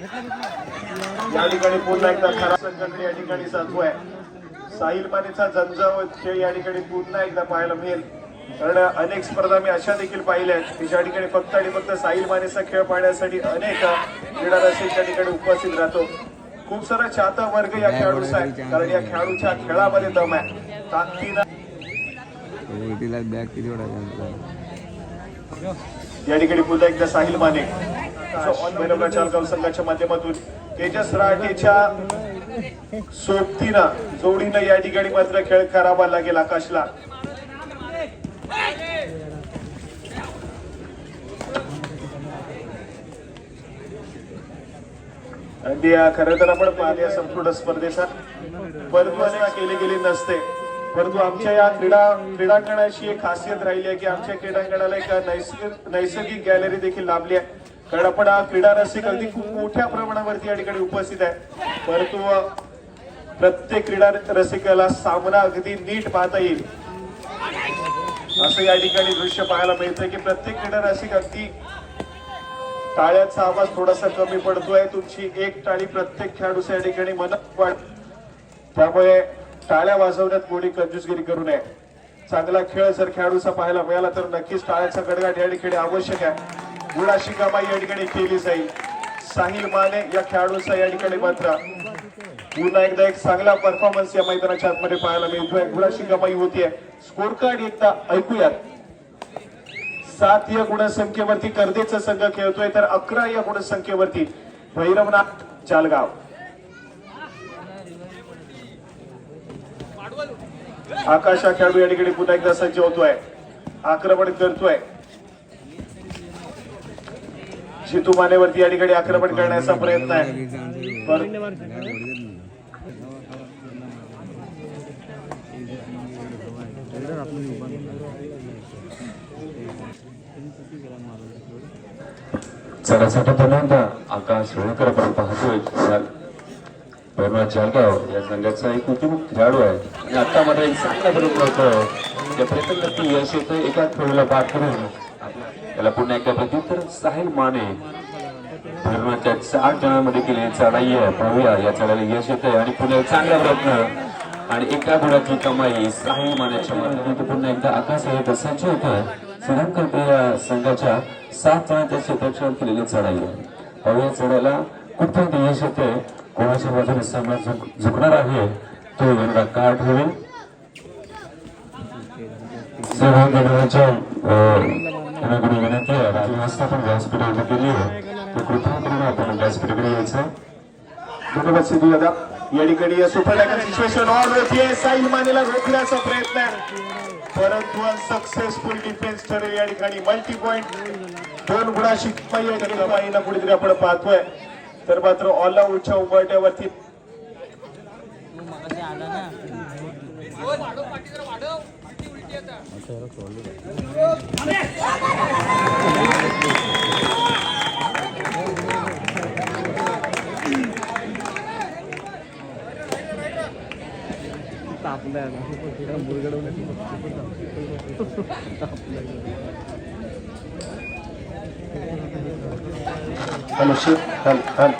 या ठिकाणी पुन्हा एकदा खरा संघाकडे या ठिकाणी साधतोय साहिल मानेचा झंझावत खेळ या ठिकाणी पुन्हा एकदा पाहायला मिळेल. कारण अनेक स्पर्धा मी अशा देखील पाहिल्या आहेत की ज्या ठिकाणी फक्त आणि फक्त साहिल मानेचा खेळ पाहण्यासाठी अनेक क्रीडा रसिक त्या ठिकाणी उपस्थित राहतो. खूप सारा चाहता वर्ग या खेळाडूचा आहे. कारण या खेळाडूच्या खेळामध्ये दम आहे. एवढा या ठिकाणी पुन्हा एकदा साहिल माने. भैरवला चालगाव संघाच्या माध्यमातून तेजस राठेच्या सोबतीनं जोडीनं या ठिकाणी मात्र खेळ करावा लागेल आकाशला. अगदी खरं तर आपण पाहतो संपूर्ण स्पर्धेचा. परंतु केले गेले नसते. परंतु आमच्या या क्रीडा क्रीडांगणाची एक खासियत राहिली आहे की आमच्या क्रीडांगणाला एक नैसर्गिक नैसर्गिक गॅलरी देखील लाभली आहे. कारण आपण हा क्रीडा रसिक अगदी खूप मोठ्या प्रमाणावरती या ठिकाणी उपस्थित आहे. परंतु प्रत्येक क्रीडा रसिकाला सामना अगदी नीट पाहता येईल. असं या ठिकाणी दृश्य पाहायला मिळतंय की प्रत्येक क्रीडा रसिक अगदी टाळ्याचा आवाज थोडासा कमी पडतोय. तुमची एक टाळी प्रत्येक खेळाडूच्या या ठिकाणी मनात वाढ त्यामुळे टाळ्या वाजवण्यात कोणी कंजूसगिरी करू नये. चांगला खेळ जर खेळाडूचा पाहायला मिळाला तर नक्कीच टाळ्याचा गडगाट या ठिकाणी आवश्यक आहे गुणाशी कमाई या ठिकाणी केली जाईल. साहिल माने या खेळाडूचा या ठिकाणी मात्र पुन्हा एकदा एक चांगला परफॉर्मन्स या मैदानाच्या आतमध्ये पाहायला मिळतोय. गुणाशी कमाई होतीये. स्कोर कार्ड एकदा ऐकूयात. सात या गुणसंख्येवरती कर्देचा संघ खेळतोय तर अकरा या गुणसंख्येवरती भैरवनाथ चालगाव आकाश हा खेळाडू या ठिकाणी पुन्हा एकदा सज्ज होतोय. आक्रमण करतोय. जितू मानेवरती या ठिकाणी आक्रमण करण्याचा प्रयत्न आहे. पर- चढासाठी पहिल्यांदा आकाश होळकर आपण पाहतोय. चाल- परवा चालगाव या संघाचा एक उत्तम खेळाडू आहे. आणि आता मात्र एक चांगला फरक पडतो त्या प्रयत्न यश येतं एका खेळीला पाठ करून त्याला पुन्हा एकदा प्रत्युत्तर साहिल माने. धर्माच्या चार जणांमध्ये केलेली चढाई आहे. पाहूया या चढाईला यश येत आहे आणि पुन्हा चांगला प्रयत्न. आणि एका गुणाची कमाई साहिल मानेच्या माध्यमातून पुन्हा एकदा आकाश आहे. सज्ज होत श्रीलंकर या संघाच्या सात जणांच्या क्षेत्रक्षणात केलेली चढाई आहे. पाहूया चढायला कुठपर्यंत यश येते कोणाच्या बाजूने सामना झुकणार आहे? तो येणारा का ठेवेल सर्व गणराच्या कोणाकडे विनंती आहे राजू आपण व्यासपीठावर केली आहे तर कृपया करून आपण व्यासपीठाकडे यायचं धन्यवाद दादा या ठिकाणी सिच्युएशन ऑन साईल मानेला रोखण्याचा प्रयत्न आहे परंतु सक्सेसफुल डिफेन्स ठरेल या ठिकाणी मल्टी पॉइंट दोन गुणाशी पाहिजे आहे कुठेतरी आपण पाहतोय तर मात्र ऑल आऊटच्या उंबरट्यावरती तापलाय हॅलो शिव हॅल हॅल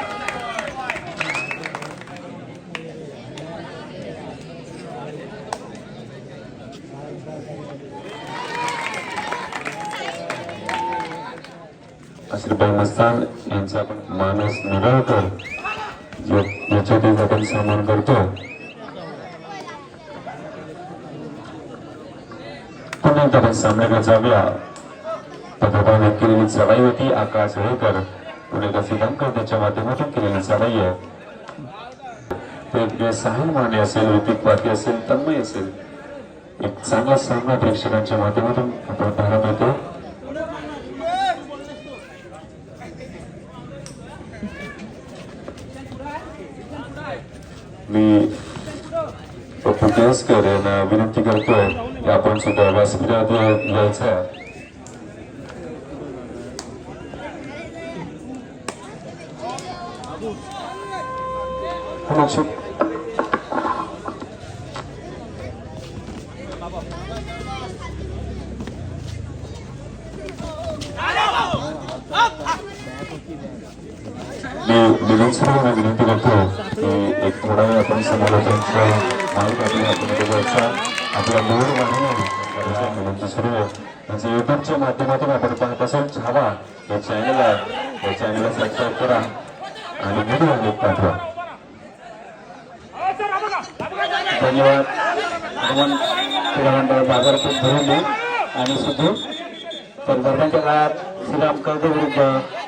श्रीभाई मस्तान यांचा आपण मानस निराळकर जो- याच्यातील आपण सन्मान करतो. पुन्हा एकदा आपण सामन्याकडे जाऊया. पत्रकाराने केलेली चढाई होती आकाश होळकर. पुणे श्रीलंकर त्याच्या माध्यमातून केलेली चढाई आहे. साहिल माने असेल ऋतिक पाटी असेल तन्मय असेल. एक चांगला सामना प्रेक्षकांच्या माध्यमातून आपण पाहायला मिळतो मी पप्पू केसकर यांना विनंती करतोय की आपण सुद्धा व्यासपीठात यायचं लक्षात माहीत आपल्या हातामध्ये घ्यायचा आपला मूळ वाहिनी मिलिंद सुरू यांचं युट्यूबच्या माध्यमातून आपण पाहत असाल छावा या चॅनलला या चॅनलला सबस्क्राईब करा आणि व्हिडिओ लिंक पाठवा धन्यवाद हनुमान क्रीडा मंडळ बाजारपेठ भरून आणि सुधीर तर दरम्यानच्या काळात श्रीराम कर्जे विरुद्ध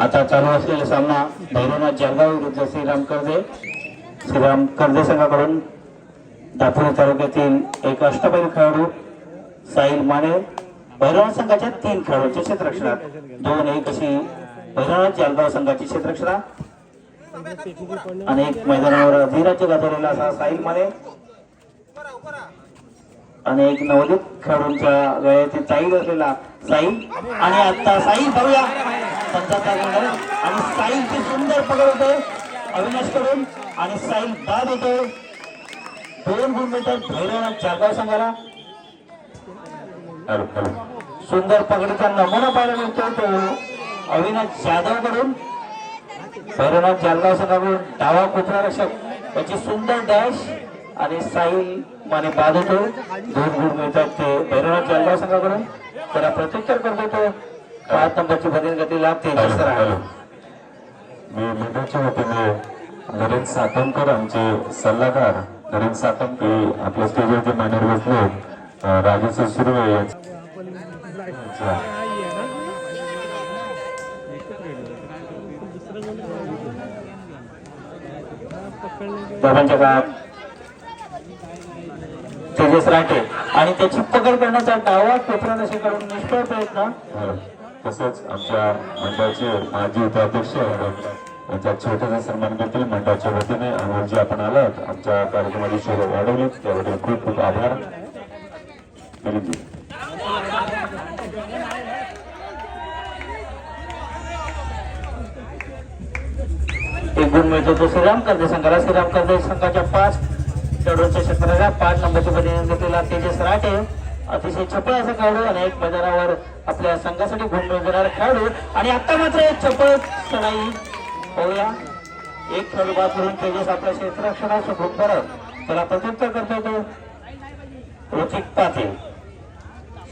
आता चालू असलेला सामना भैरवनाथ जळगाव विरुद्ध श्रीराम कर्जे. श्रीराम कर्जे संघाकडून दापोली तालुक्यातील एक अष्टपैल खेळाडू साहिल माने. भैरवनाथ संघाच्या तीन खेळाडूच्या क्षेत्ररक्षणात दोन एक अशी भैरवनाथ जळगाव संघाची क्षेत्ररक्षणा. अनेक मैदानावर धीराज्य गाजवलेला असा साहिल माने. अनेक नवोदित खेळाडूंच्या गळ्यातील ताईल असलेला साईल आणि आता साईल बघूया. संताचा गोंधळ आणि साईलची सुंदर पकड होते. अविनाशकडून आणि साईल बाद होतो. दोन गुण मिळतात भैरवनाथ जळगाव संघाला सुंदर पकडीचा नमुना पाहायला मिळतो तो अविनाश जाधवकडून भैरवनाथ जालगाव संघाकडून डावा कोपरा रक्षक त्याची सुंदर डॅश आणि साईल माने बाद होतो. दोन गुण मिळतात ते भैरवनाथ जालगाव संघाकडून. त्याला प्रत्युत्तर करतो तो पाच नंबरची बदल गतीला तेजस राहणार मी मीडियाच्या वतीने नरेंद्र सातमकर आमचे सल्लागार नरेंद्र सातमकर आपल्या स्टेजवरती मान्यवर बसले राजेश सुर्वे बाबांच्या काळात तेजस राठे. आणि त्याची पकड करण्याचा डावा कोपरा करून निष्फळ प्रयत्न. अं, तसंच आमच्या मंडळाचे माजी उपाध्यक्ष यांचा छोटासा सन्मान करतील मंडळाच्या वतीने आणि जे आपण आलात. आमच्या कार्यक्रमाची शोध वाढवली. त्याबद्दल खूप खूप आभार. मिलिंदजी. एक गुण मिळतो तो श्रीराम कर्जे संघाला. श्रीराम कर्जे संघाच्या पाच खेळाडूंच्या क्षेत्राला पाच नंबरची प्रतिनिधित्वाला तेजस राठे. अतिशय चपळ असा खेळाडू आणि एक मैदानावर आपल्या संघासाठी गुण मिळवणारा खेळाडू. आणि आता मात्र एक चपळ चढाई पाहूया. एक खेळाडू बाद करून तेजस आपल्या क्षेत्रक्षणाचं खूप करत त्याला प्रत्युत्तर करतो तो रोचिक पाते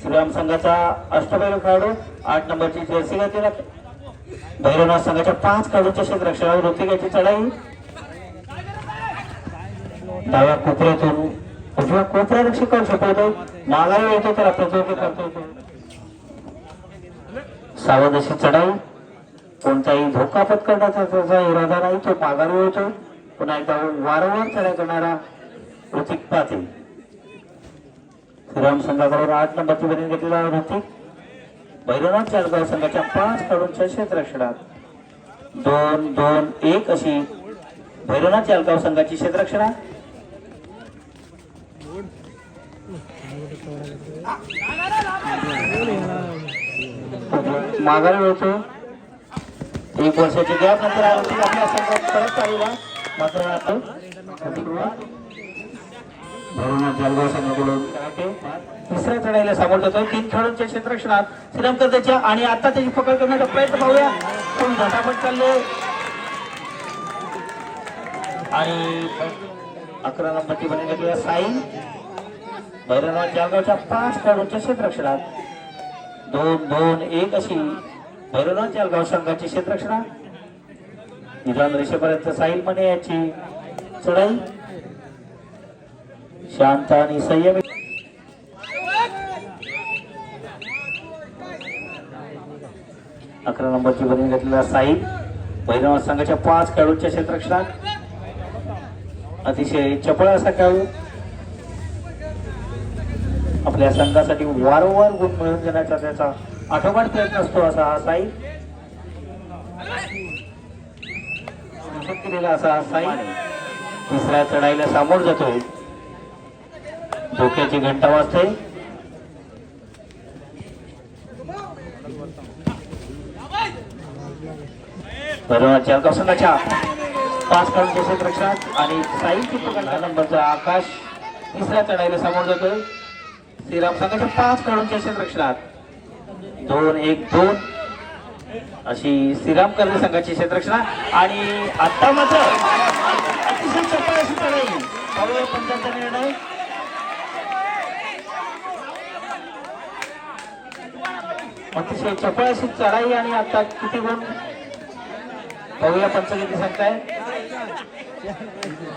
श्रीराम संघाचा अष्टभैरव खेळाडू. आठ नंबरची जर्सी घातलेला भैरवनाथ संघाच्या पाच खेळाडूंच्या क्षेत्ररक्षणावर ऋतिकाची चढाई. डाव्या कोपऱ्यातून उजव्या कोपऱ्या रक्षकावर छपवतो मागावी येतो तर प्रचोदित करतो तो. सावध अशी चढाई कोणताही धोका पत्करण्याचा त्याचा इरादा नाही तो माघारी होतो पुन्हा एकदा वारंवार चढाई करणारा ऋतिक पाटील. श्रीराम संघाकडून आठ नंबरची बनी घेतलेला ऋतिक. भैरवनाथ जळगाव संघाच्या पाच कडूनच्या क्षेत्रक्षणात दोन दोन एक अशी भैरवनाथ जळगाव संघाची क्षेत्रक्षणा माघारी मिळतो एक वर्षाची गॅप नंतर आरोपी आपल्या संघात परत आलेला मात्र आता तिसऱ्या चढाईला सामोर जातो तीन खेळाडूंच्या क्षेत्रक्षणात श्रीरामकर त्याच्या आणि आता त्याची पकड करण्याचा प्रयत्न पाहूया. पण झटापट चालले आणि अकरा नंबरची बनी घेतलेला साई. भैरवनाथ जळगावच्या पाच खेळाडूंच्या क्षेत्रक्षणात दोन दोन एक अशी भैरवनाथ जळगाव संघाची क्षेत्रक्षणा निदान रेषेपर्यंत साहिल मने याची चढाई। शांत आणि संयमी अकरा नंबरची बनी घेतलेला साहिल भैरवनाथ संघाच्या पाच खेळाडूंच्या क्षेत्रक्षणात अतिशय चपळ असा खेळाडू आपल्या संघासाठी वारंवार गुण मिळवून देण्याचा त्याचा आठोकाट प्रयत्न असतो असा हा साई. केलेला असा हा साई. तिसऱ्या चढाईला सामोर जातोय. धोक्याची घंटा वाजते. भैरवनाथ जळगाव पाच काढून क्षेत्ररक्षणात आणि साई चित्रकंठा नंबरचा आकाश तिसऱ्या चढाईला सामोर जातोय. श्रीराम संघाच्या पाच खेळाडूंच्या क्षेत्ररक्षणात. दोन एक दोन. अशी श्रीराम कर्ज संघाची क्षेत्ररक्षणा आणि आता मात्र अतिशय चपळ अशी चढाई पाहूया पंचांचा निर्णय. अतिशय चपळ अशी चढाई आणि आता किती गुण? पाहूया पंच किती सांगताय.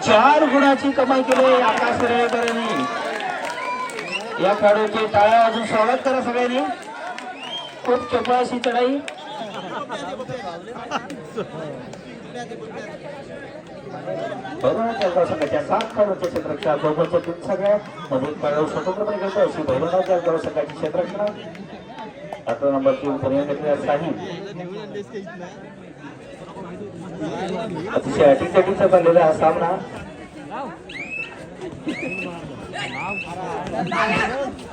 चार गुणाची कमाई केली आकाश रेळकरांनी या खेळाडूचे टाळ्या वाजून स्वागत करा सगळ्यांनी. खूप चपळ अशी चढाई. भैरवनाथ संघाच्या सात खेळाडूंच्या क्षेत्ररक्षणा दोघांच्या तीन सगळ्या मध्ये खेळाडू स्वतंत्रपणे खेळतो अशी भैरवनाथ जळगाव संघाची क्षेत्ररक्षणा अठरा नंबरची उपनियम साही अतिशय अटीतटीचा बनलेला हा सामना.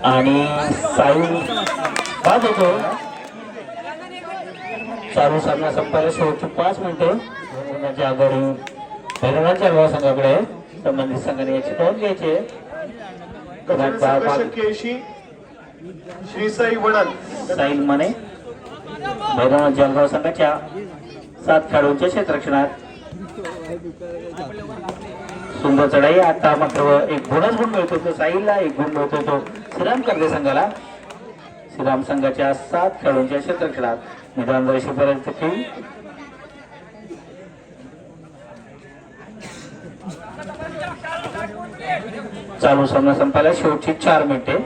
आणि साई बाद होतो. चालू सामना संपायला शेवटची पाच मिनिटे म्हणजे आघाडी भैरवनाथच्या गाव संघाकडे संबंधित संघाने याची नोंद घ्यायची वडल. साईल माने भैरवनाथ जळगाव संघाच्या सात खेळाडूंच्या क्षेत्ररक्षणात सुंदर चढाई. आता मात्र एक बोनस गुण मिळतो तो साईला एक गुण मिळतो तो श्रीराम कर्जे संघाला. श्रीराम संघाच्या सात खेळाडूंच्या खेळात निदान रेषेपर्यंत खेळ. चालू सामना संपायला शेवटची चार मिनिटे.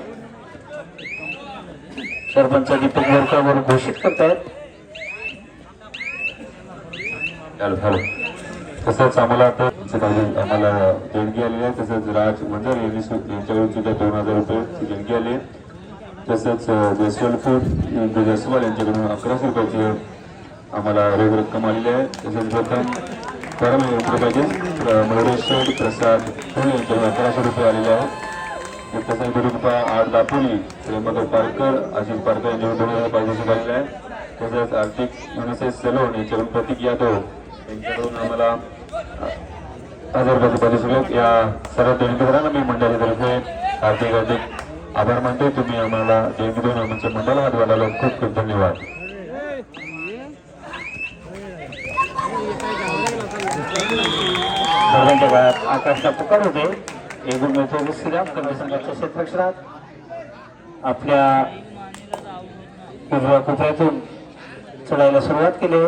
सरपंच दीपक बोरकर घोषित करतायत. चालू चालू. तसंच आम्हाला आता आम्हाला देणगी आलेली आहे. तसंच राज मंजर यांनी यांच्याकडून सुद्धा दोन हजार रुपये देणगी आली तसंच अं, जयस्वाल फूड जयस्वाल यांच्याकडून अकराशे रुपयाची आम्हाला रोख रक्कम आलेली आहे. तसंच प्रथम परम रुपयाचे मयुरेश प्रसाद पुणे यांच्याकडून अकराशे रुपये आलेले आहेत. तसंच गुरुकृपा आर दापोली प्रेमकर पारकर आशिष पारकर यांच्याकडून दोन हजार पाचशे आलेले आहे तसंच आर्थिक मनसे सलोन यांच्याकडून प्रतीक यादव त्यांच्याकडून आम्हाला अ, हजार रुपयाचे या सर्व देणगीदारांना मी मंडळातर्फे हार्दिक हार्दिक आभार मानतो तुम्ही आम्हाला देणगी देऊन आमच्या मंडळाला हात वाढायला खूप खूप धन्यवाद. सर्वांच्या काळात आकाशला पुकार होते एकूण मिळतो श्रीराम कर्वे संघाच्या क्षेत्रक्षरात आपल्या कुत्र्यातून चढायला सुरुवात केली.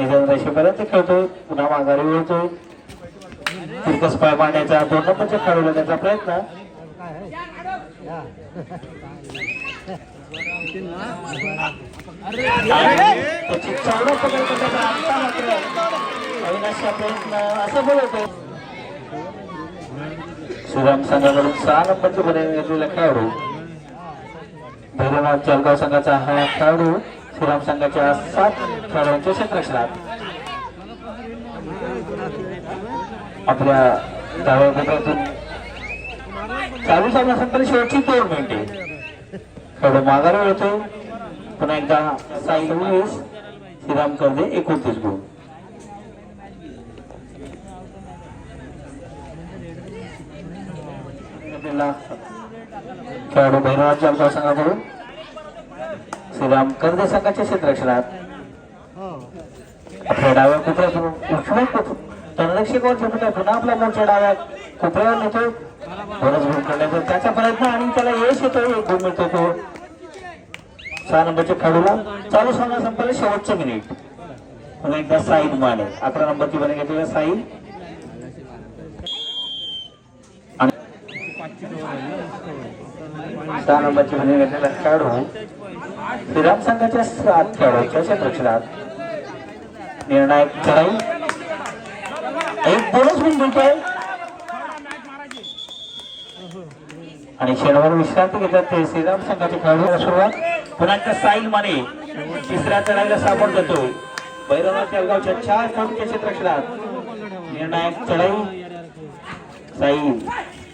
निधन रेषेपर्यंत खेळतोय पुन्हा माघारी वळतोय तिरकस पाय मांडण्याचा दोन नंबरच्या खेळाडूला त्याचा प्रयत्न. त्याची पकड करण्याचा आता मात्र अविनाशचा प्रयत्न असं बोलवतो श्रीराम संघाकडून सहा नंबरचे बने घेतलेला खेळाडू. भैरवनाथ जळगाव संघाचा हा खेळाडू. श्रीराम संघाच्या सात खेळाडूंच्या क्षेत्रक्षणात आपल्या डाव्या कोपऱ्यातून चालू सामना संपली शेवटची दोन मिनिटे. खेळाडू माघार होतो पुन्हा एकदा साई वीस श्रीराम कर्जे एकोणतीस गुण. आपल्याला खेळाडू भैरवाच्या जळगाव संघाकडून श्रीराम कर्ज संघाच्या क्षेत्रक्षणात आपल्या डाव्या कोपऱ्यातून उजव्या कोप तणरक्षकावर झेपत पुन्हा आपला मोर्चा डाव्या कोपऱ्यावर नेतो. बरंच गुण करण्याचा त्याचा प्रयत्न आणि त्याला यश येतो एक गुण मिळतो तो सहा नंबरच्या खेळाडूला. चालू सामना संपला शेवटचं मिनिट पुन्हा एकदा साईद माने. अकरा नंबरची बने घेतलेला साई आणि सहा नंबरची म्हणजे घेतलेला खेळाडू श्रीराम संघाच्या सात खेळाडूच्या क्षेत्रक्षणात निर्णायक चढाई एक बोनस गुण मिळतोय आणि क्षणभर विश्रांती घेतात ते श्रीराम संघाचे खेळाडू. सुरुवात पुन्हा साईल माने. तिसऱ्या चढाईला सापड जातो भैरवनाथ जळगावच्या चार खेळाडूच्या क्षेत्रक्षणात निर्णायक चढाई. साईल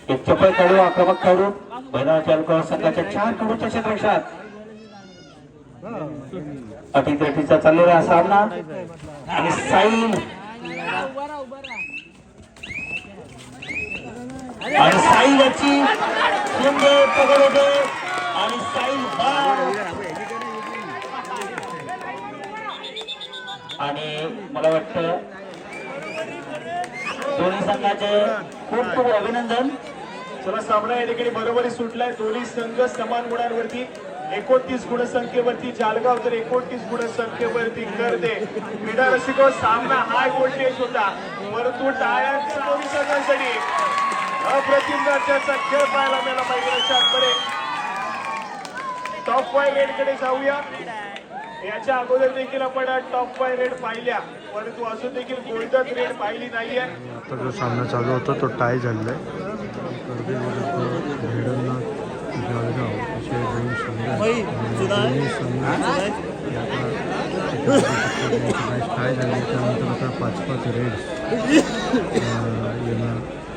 एक चपळ खेळू आक्रमक खेळू मैदानाच्या अलकावर संघाच्या चार कडूच्या क्षेत्रात अटी अटीतटीचा चाललेला सामना. आणि साईन. आणि साईन याची आणि साईन आणि मला वाटत दोन्ही संघाचे खूप खूप अभिनंदन. चला सामना या ठिकाणी बरोबरी सुटलाय. दोन्ही संघ समान गुणांवरती एकोणतीस गुणसंख्येवरती जालगाव तर एकोणतीस गुणसंख्येवरती करते क्रीडा रसिको सामना हाय व्होल्टेज होता. परंतु टाळ्यांचा दोन्ही संघांसाठी अप्रतिम दर्जाचा खेळ पाहायला मिळाला पाहिजे आतमध्ये टॉप फाय रेडकडे जाऊया. याच्या अगोदर देखील आपण टॉप फाय रेड पाहिल्या. परंतु अजून देखील गोल्डन रेड पाहिली नाहीये. आता जो सामना चालू होता तो टाय झालेला आहे. कर्वे विरुद्ध जळगाव असे दोन संघ आहेत. त्यानंतर आता पाच पाच रेड्स येणार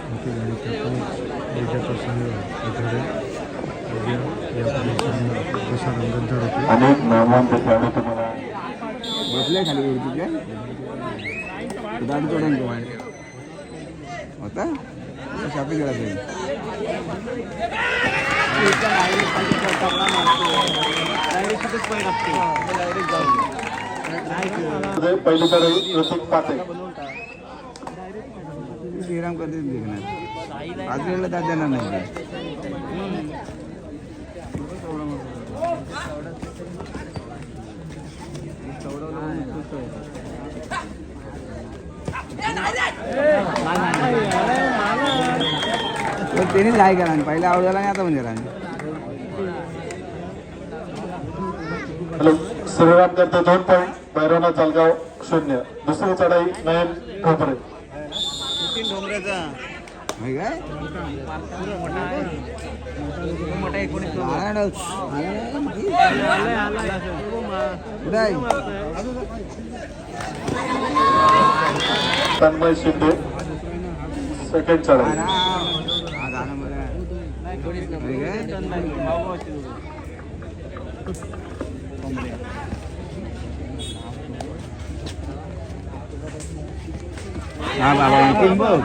होतील आणि त्यातून विजेता संघ या परिसरात कसा रंगतदार होते अनेक नामांत खेळाडू तुम्हाला बसले खाली उडतीच्या दाढी होता शापिंग गेला पहिली ऋतिक श्रीराम करते देखणार पाच वेळेला देणार नाही. पण त्यांनीच हाय केला आणि पहिला झाला आणि आता झाला हॅलो श्रीराम करते. दोन पॉईंट भैरवनाथ जालगाव शून्य. दुसरी चढाई नयन ठोपरे काय? तन्मय शिंदे. सेकंड चढाई. होय काय? हा बाबा इकडून बघ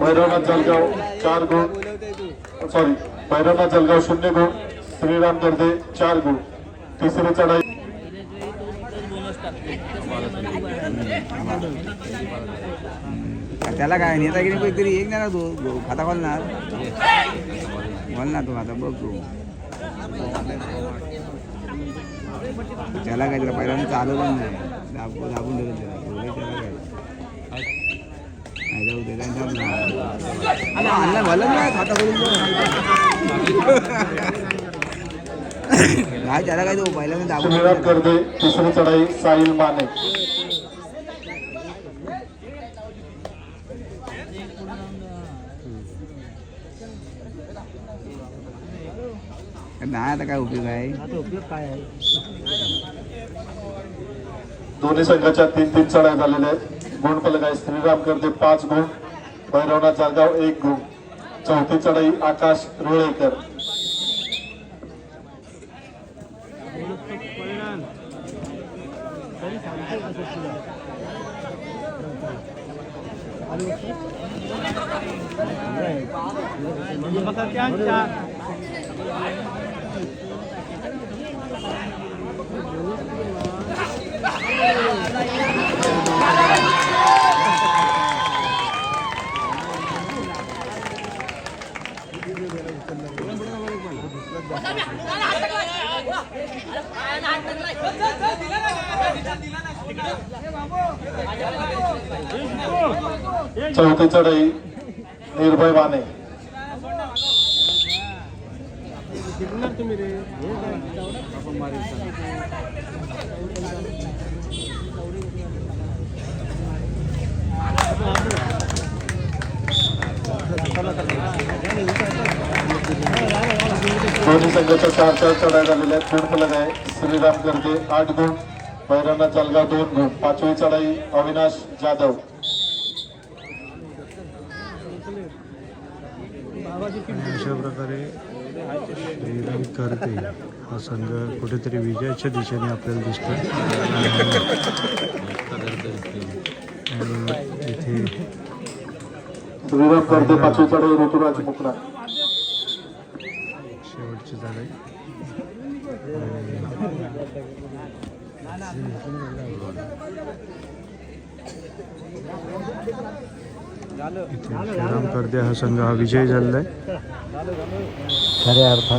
भैरवनाथ जलगाव चार गुण सॉरी भैरवनाथ जलगाव शून्य गुण श्रीराम गर्दे चार गुण तिसरी चढाई त्याला काय नेता काहीतरी एक तरी ना तू? तू खाता खोलणार बोल ना तू आता बघ तू. त्याला काय त्याला पहिल्यांदा चालू पण नाही. दाबून दाबून दिलं त्याला. त्याला काय? नाही जाऊ दे आणला भलं नाही. खाता खोलून काय त्याला काय तो पहिल्यांदा दाबून श्रीराम तिसरी चढाई साहिल माने. नाही आता काय उपयोग आहे? दोन्ही संघाच्या तीन तीन चढाई झालेल्या आहेत. गुण फलक आहे श्रीराम गर्दे पाच गुण भैरवनाथ जालगाव एक गुण. चौथी चढाई आकाश रोळेकर. चौथी चढाई निर्भय माने दोन्ही संघाच्या चार चार चढाई झालेल्या आहेत गुण फलक आहे. श्रीराम गर्दे आठ गुण. भैरवनाथ जलगाव दोन गुण. पाचवी चढाई अविनाश जाधव. अशा प्रकारे श्रीराम करते हा संघ कुठेतरी विजयाच्या दिशेने आपल्याला दिसतो इथे श्रीराम गर्दे पाचवी चढाई ऋतुराज मुकणार शेवट शेवटची जागा आहे. श्रीराम करदे हा संघ हा विजय झालेला आहे. खऱ्या अर्थात